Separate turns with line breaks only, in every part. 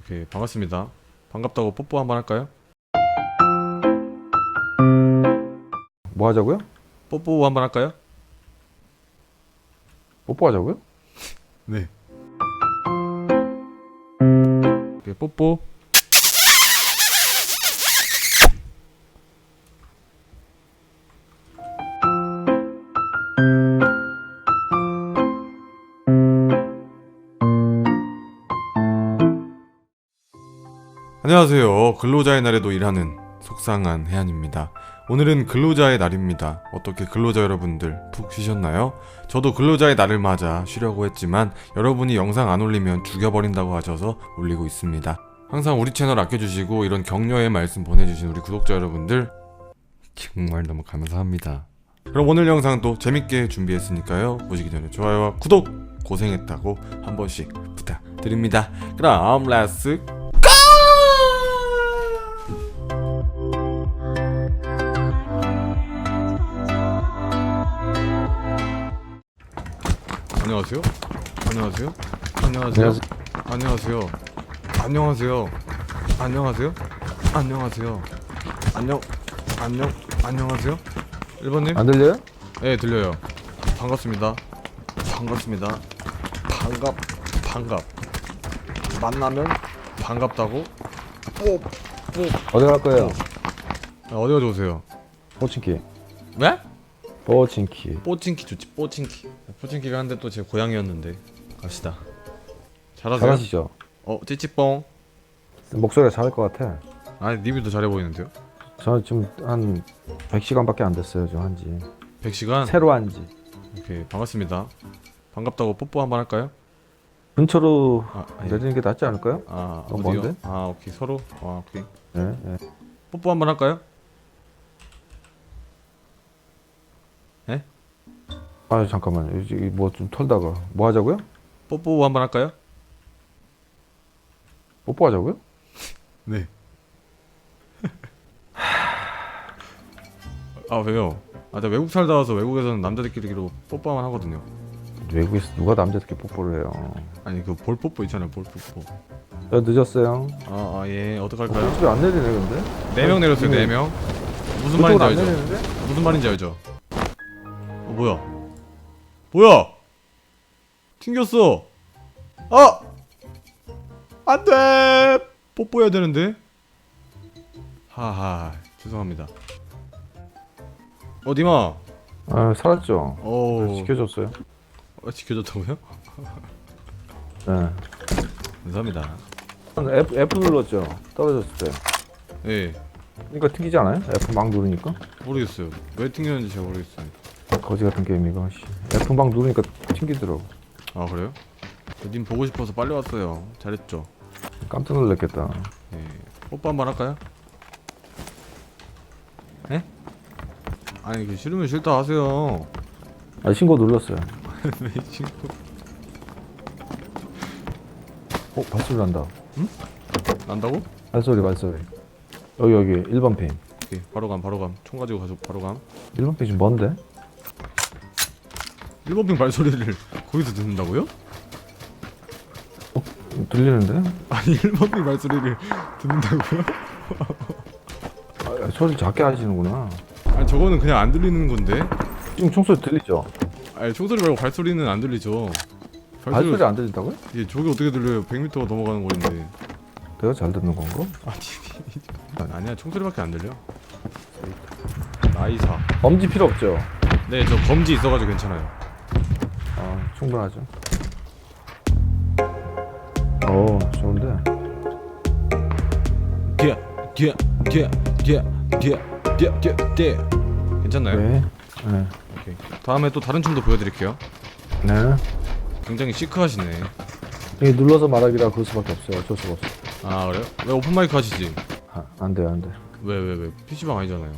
오케이 반갑습니다. 반갑다고 뽀뽀 한번 할까요?
뭐 하자고요?
뽀뽀 한번 할까요?
뽀뽀하자고요?
네. 오케이 뽀뽀. 안녕하세요. 근로자의 날에도 일하는 속상한 해안입니다. 오늘은 근로자의 날입니다. 어떻게 근로자 여러분들 푹 쉬셨나요? 저도 근로자의 날을 맞아 쉬려고 했지만 여러분이 영상 안 올리면 죽여버린다고 하셔서 올리고 있습니다. 항상 우리 채널 아껴주시고 이런 격려의 말씀 보내주신 우리 구독자 여러분들 정말 너무 감사합니다. 그럼 오늘 영상도 재밌게 준비했으니까요. 보시기 전에 좋아요와 구독 고생했다고 한 번씩 부탁드립니다. 그럼 렛츠 안녕하세요. 안녕하세요. 안녕하세요. 안녕하세요. 안녕하세요. 안녕하세요. 안녕하세요. 안녕 안녕 안녕하세요. 1번님?
안 들려요?
네, 들려요. 반갑습니다. 반갑습니다. 반갑 반갑. 만나면 반갑다고? 뽀
어디 갈 거예요?
아, 어디 가 좋으세요?
포친키.
네?
포친키.
뽀친키 좋지. 뽀친키. 뽀친키가 한데 또제 고향이었는데. 갑시다. 잘하세요?
잘하시죠?
어, 찌찌뽕.
목소리가 잘할 것 같아.
아니, 님이 더 잘해 보이는데요?
저는 지금 한 100시간밖에 안 됐어요. 저 한지.
100시간?
새로 한지.
오케이, 반갑습니다. 반갑다고 뽀뽀 한번 할까요?
근처로
아, 예.
내리는 게 낫지 않을까요?
아,
너무
어디요?
먼데?
아, 오케이. 서로? 아, 오케이.
네, 네.
뽀뽀 한번 할까요?
아 잠깐만. 뭐 좀 털다가 뭐 하자고요?
뽀뽀 한번 할까요?
뽀뽀하자고요?
네. 아 왜요? 아, 나 외국 살다 와서 외국에서는 남자들끼리 이러고 뽀뽀만 하거든요.
외국에서 누가 남자들끼리 뽀뽀를 해요?
아니 그 볼 뽀뽀 있잖아요, 볼 뽀뽀.
저 늦었어요.
아, 아 예, 어떡할까요?
집에 안 내리네 근데.
네 명 내렸어요, 네 명. 무슨 말인지
안
알죠? 무슨 말인지 알죠? 어 뭐야? 뭐야? 튕겼어. 아! 안 돼! 뽀뽀해야 되는데. 하하, 죄송합니다. 어, 니마.
아 살았죠.
오.
지켜줬어요.
어, 지켜줬다고요?
네.
감사합니다.
F, F 눌렀죠. 떨어졌을 때.
예,
그러니까 튕기지 않아요? F 막 누르니까.
모르겠어요. 왜 튕겼는지 잘 모르겠어요.
거지 같은 게임 이거. 씨. 막 누르니까 튕기더라고.
아, 그래요? 님 보고 싶어서 빨리 왔어요. 잘했죠?
깜짝 놀랐겠다.
예. 뽀뽀 한번 할까요? 예? 아니, 그 싫으면 싫다 하세요.
아 신고 눌렀어요.
왜 친구?
어 발소리 난다.
난다고?
발소리 발소리. 여기 여기 1번 핀.
오케이, 바로 감, 바로 감. 총 가지고 가서 바로 감.
1번 핀이 뭔데?
1번빙 발소리를 거기서 듣는다고요?
들리는데?
아니, 1번빙 발소리를 듣는다고요?
아, 소리 작게 하시는구나.
아니, 저거는 그냥 안 들리는 건데.
지금 총소리 들리죠?
아니, 총소리 말고 발소리는 안 들리죠.
발소리 안 들린다고요?
예, 저게 어떻게 들려요? 100m가 넘어가는 거리인데.
내가 잘 듣는 건가?
아니, 아니야, 총소리밖에 안 들려. 나이사.
엄지 필요 없죠?
네, 저 검지 있어가지고 괜찮아요.
아 충분하죠. 오 좋은데.
뒤에, 뒤에, 뒤에, 뒤에, 뒤에, 뒤에, 뒤에, 뒤에. 괜찮나요?
네. 네.
오케이. 다음에 또 다른 춤도 보여드릴게요.
네.
굉장히 시크하시네.
여기 눌러서 말하기라 그럴 수밖에 없어요. 어쩔 수가 없어.
아 그래요? 왜 오픈 마이크 하시지?
아, 안 돼, 안 돼.
왜 왜 왜? PC방 아니잖아요.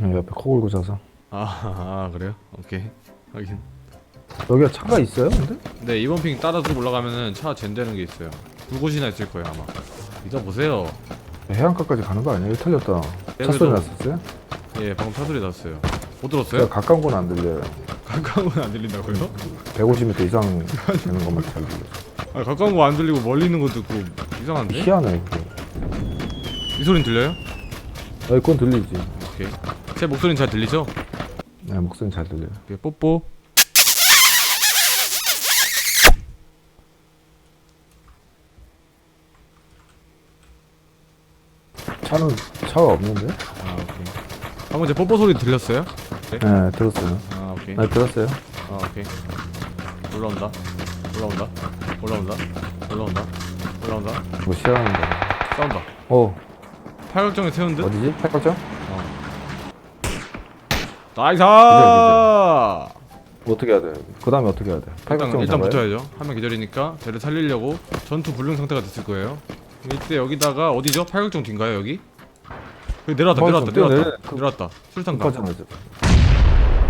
네, 옆에 코 골고 자서.
아, 아 그래요? 오케이. 하긴.
여기가 차가 있어요? 근데?
네 이번 핑 따라서 올라가면은 차 젠되는 게 있어요. 두 곳이나 있을 거예요 아마. 믿어 보세요.
해안가까지 가는 거 아니에요? 틀렸다. 차 소리 났었어요?
예 방금 차 소리 났어요. 못 들었어요?
가까운 건 안 들려요.
가까운 건 안 들린다고요?
150m 이상 되는 것만 잘 들려요.
아 가까운 거 안 들리고 멀리 있는 거 듣고 이상한데?
희한해 그게
이 소린 들려요?
아 그건 들리지
오케이 제 목소리는 잘 들리죠?
네 목소리는 잘 들려요
오케이 뽀뽀
차는 차가 없는데?
아 오케이 방금 제 뽀뽀 소리 들렸어요?
네 들었어요
아 오케이
네 들었어요
아 오케이 올라온다 올라온다 올라온다 올라온다 올라온다
뭐 싫어하는데
싸운다
어
팔각정에 세운 듯?
어디지? 팔각정?
나이스!
어떻게 해야 돼? 그 다음에 어떻게 해야 돼?
일단,
팔각정
일단
잡아요?
붙어야죠 한 명 기다리니까 쟤를 살리려고 전투 불능 상태가 됐을 거예요 이때 여기다가 어디죠? 팔각정 뒤인가요 여기? 여기 내려왔다
어,
내려왔다
좀 뛰어내려.
내려왔다
그-
내려왔다 술탄 가
끝까지 나지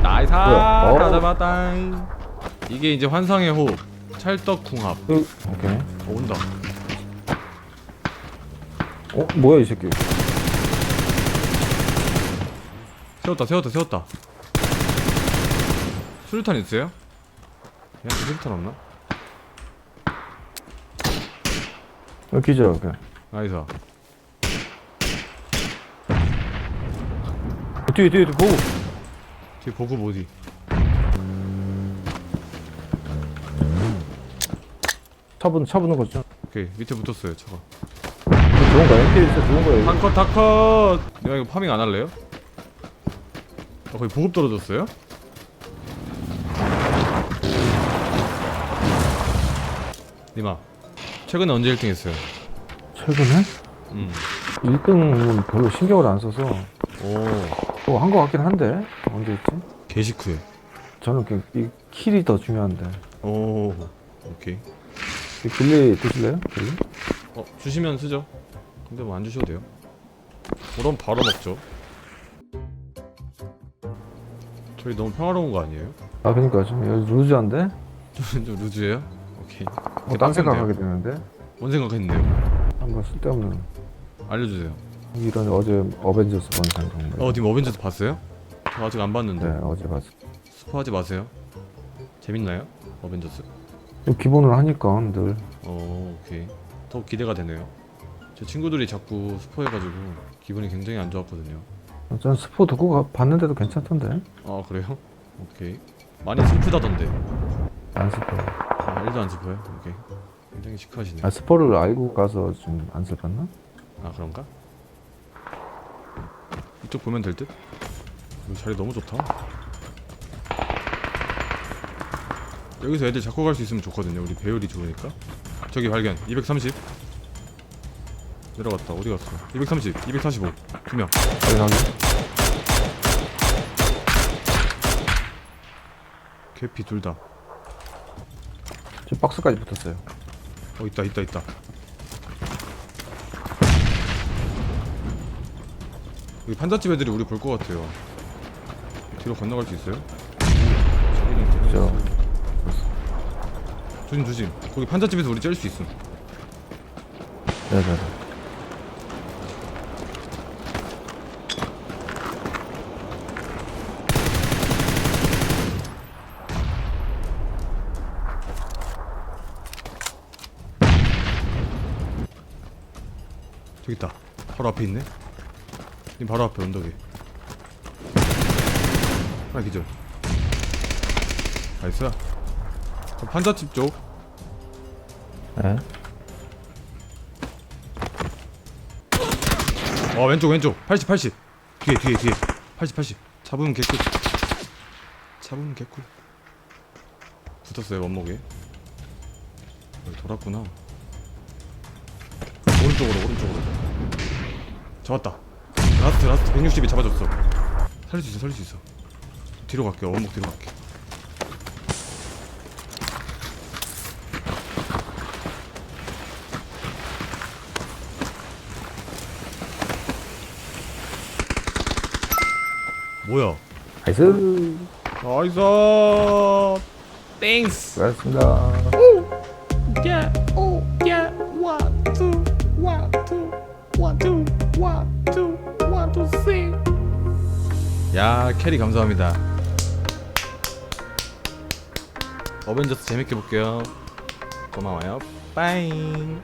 나이스!
뭐야? 어.
다 잡았다 이게 이제 환상의 호흡 찰떡궁합
그, 오케이
어, 온다
어? 뭐야 이 새끼
세웠다 세웠다 세웠다 수류탄 있어요? 얘한테 수류탄 없나?
어, 기절. 그냥
나이스.
어, 뒤에 뒤에 뒤에 보고.
뒤에 보급 어디
차 붙는 차 붙는 거죠?
오케이. 밑에 붙었어요 차가.
좋은 거야. MK 진짜 좋은 거야. 이거.
다컷 다컷! 내가 이거 파밍 안 할래요? 아, 거의 보급 떨어졌어요? 니마 최근에 언제 1등 했어요?
최근에?
음.
1등은 별로 신경을 안 써서
오
뭐한거 같긴 한데 언제 했지?
개시크에
저는 그, 이 킬이 더 중요한데
오 오케이
이 길리 드실래요? 길리?
어 주시면 쓰죠 근데 뭐 안 주셔도 돼요 그럼 바로 먹죠 저희 너무 평화로운 거 아니에요?
아 그니까 좀 여기 루즈한데?
좀, 좀 루즈해요?
어, 딴 생각하게 되는데?
뭔 생각했는데요?
한번 쓸데없는
알려주세요.
이런 어제 어벤져스 본 생각
어 지금 어벤져스 봤어요? 저 아직 안 봤는데.
네 어제 봤어
스포하지 마세요. 재밌나요? 어벤져스?
기본으로 하니까 늘.
어 오케이. 더 기대가 되네요. 제 친구들이 자꾸 스포해가지고 기분이 굉장히 안 좋았거든요.
전 스포 듣고 가- 봤는데도 괜찮던데.
아 그래요? 오케이. 많이 슬프다던데.
안 스포
아 1도 안 슬퍼요? 오케이 굉장히 시크하시네요
아 스포를 알고 가서 좀 안 슬펐나?
아 그런가? 이쪽 보면 될 듯? 여기 자리 너무 좋다. 여기서 애들 잡고 갈 수 있으면 좋거든요. 우리 배율이 좋으니까. 저기 발견. 230 내려갔다. 어디 갔어? 230 245 두명.
여기
개피 둘다.
저 박스까지 붙었어요.
어 있다 있다 있다. 여기 판잣집 애들이 우리 볼 것 같아요. 뒤로 건너갈 수 있어요?
저
조심 조심. 거기 판잣집에서 우리 짤 수 있음.
네네네
저기 있다 바로 앞에 있네? 님 바로 앞에 언덕에. 하나 기절. 나이스. 판잣집 쪽.
네.
어 왼쪽 왼쪽. 80 80 뒤에 뒤에 뒤에. 80 80 잡으면 개꿀. 잡으면 개꿀. 붙었어요 원목에. 여기 돌았구나. 오른쪽으로 오른쪽으로 잡았다. 라스트 라스트. 160이 잡아줬어. 살릴 수 있어 살릴 수 있어. 뒤로 갈게요 원목 뒤로 갈게. 뭐야?
나이스.
나이스. 땡스.
수고하셨습니다
야 캐리 감사합니다. 어벤져스 재밌게 볼게요. 고마워요. 빠잉